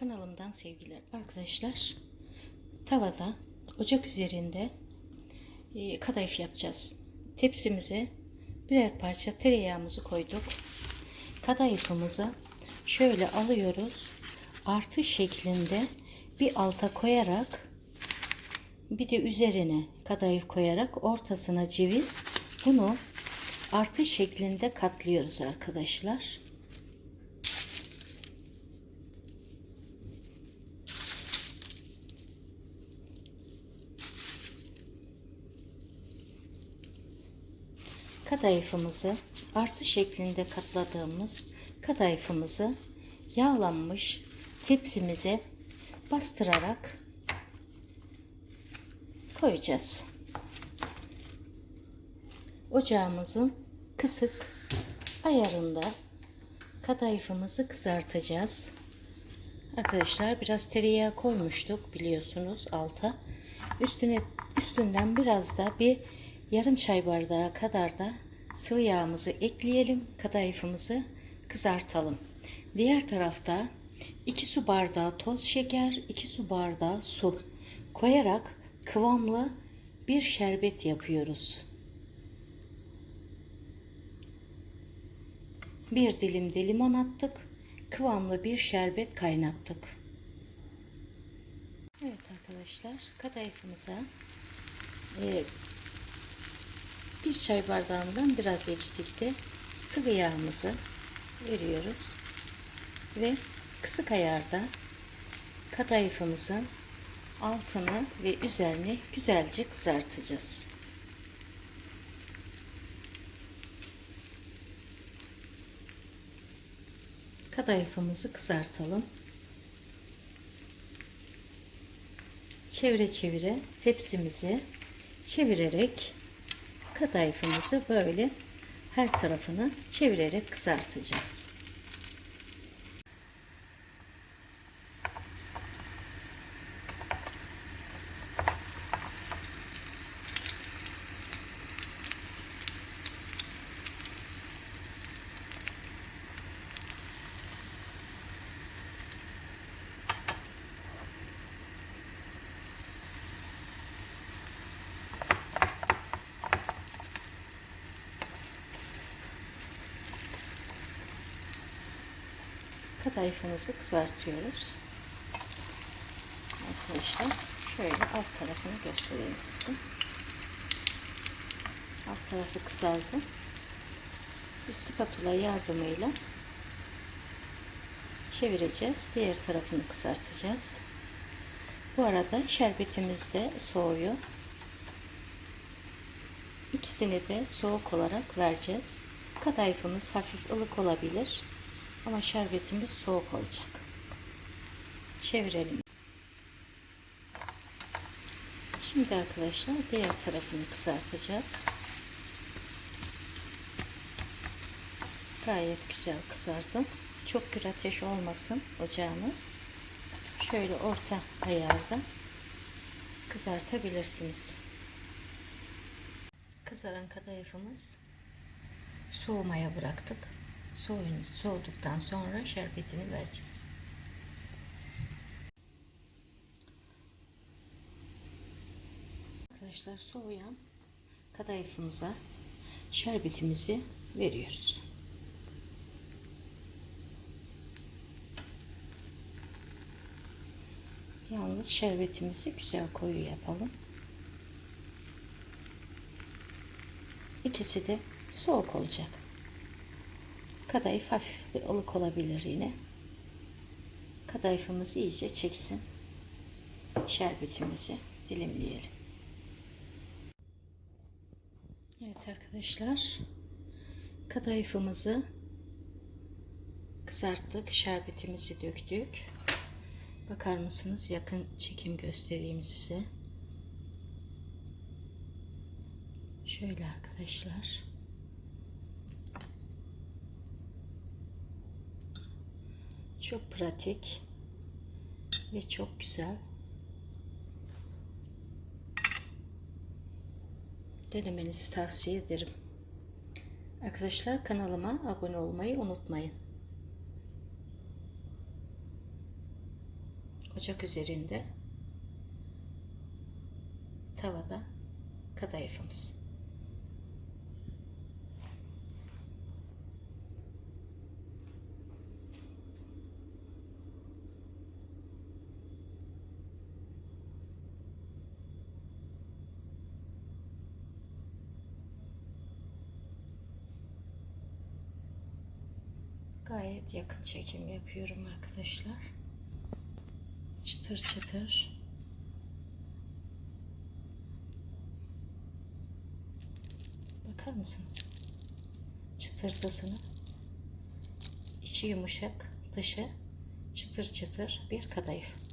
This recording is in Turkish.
Kanalımdan sevgiler arkadaşlar. Tavada ocak üzerinde e, kadayıf yapacağız. Tepsimize birer parça tereyağımızı koyduk. Kadayıfımızı şöyle alıyoruz. Artı şeklinde bir alta koyarak bir de üzerine kadayıf koyarak ortasına ceviz bunu artı şeklinde katlıyoruz arkadaşlar. Kadayıfımızı artı şeklinde katladığımız kadayıfımızı yağlanmış tepsimize bastırarak koyacağız. Ocağımızın kısık ayarında kadayıfımızı kızartacağız. Arkadaşlar biraz tereyağı koymuştuk biliyorsunuz alta. Üstüne üstünden biraz da bir yarım çay bardağı kadar da sıvı yağımızı ekleyelim. Kadayıfımızı kızartalım. Diğer tarafta 2 su bardağı toz şeker, 2 su bardağı su koyarak kıvamlı bir şerbet yapıyoruz. Bir dilim de limon attık. Kıvamlı bir şerbet kaynattık. Evet arkadaşlar kadayıfımıza e, bir çay bardağından biraz eksikti sıvı yağımızı veriyoruz ve kısık ayarda kadayıfımızın altını ve üzerini güzelce kızartacağız. Kadayıfımızı kızartalım. Çevire çevire tepsimizi çevirerek kadayıfımızı böyle her tarafını çevirerek kızartacağız. Kadayıfımızı kızartıyoruz. Arkadaşlar şöyle alt tarafını göstereyim size. Alt tarafı kızardı. Bir spatula yardımıyla çevireceğiz. Diğer tarafını kızartacağız. Bu arada şerbetimiz de soğuyor. İkisini de soğuk olarak vereceğiz. Kadayıfımız hafif ılık olabilir. Ama şerbetimiz soğuk olacak. Çevirelim. Şimdi arkadaşlar diğer tarafını kızartacağız. Gayet güzel kızardı. Çok gür ateş olmasın ocağınız. Şöyle orta ayarda kızartabilirsiniz. Kızaran kadayıfımız soğumaya bıraktık. Soğuyun, soğuduktan sonra şerbetini vereceğiz. Arkadaşlar soğuyan kadayıfımıza şerbetimizi veriyoruz. Yalnız şerbetimizi güzel koyu yapalım. İkisi de soğuk olacak. Kadayıf hafif de ılık olabilir yine. Kadayıfımız iyice çeksin. Şerbetimizi dilimleyelim. Evet arkadaşlar. Kadayıfımızı kızarttık. Şerbetimizi döktük. Bakar mısınız? Yakın çekim göstereyim size. Şöyle arkadaşlar. Çok pratik ve çok güzel. Denemenizi tavsiye ederim. Arkadaşlar kanalıma abone olmayı unutmayın. ocak üzerinde tavada kadayıfımız. Gayet yakın çekim yapıyorum arkadaşlar. Çıtır çıtır. Bakar mısınız? Çıtırtısını. İçi yumuşak, dışı çıtır çıtır bir kadayıf.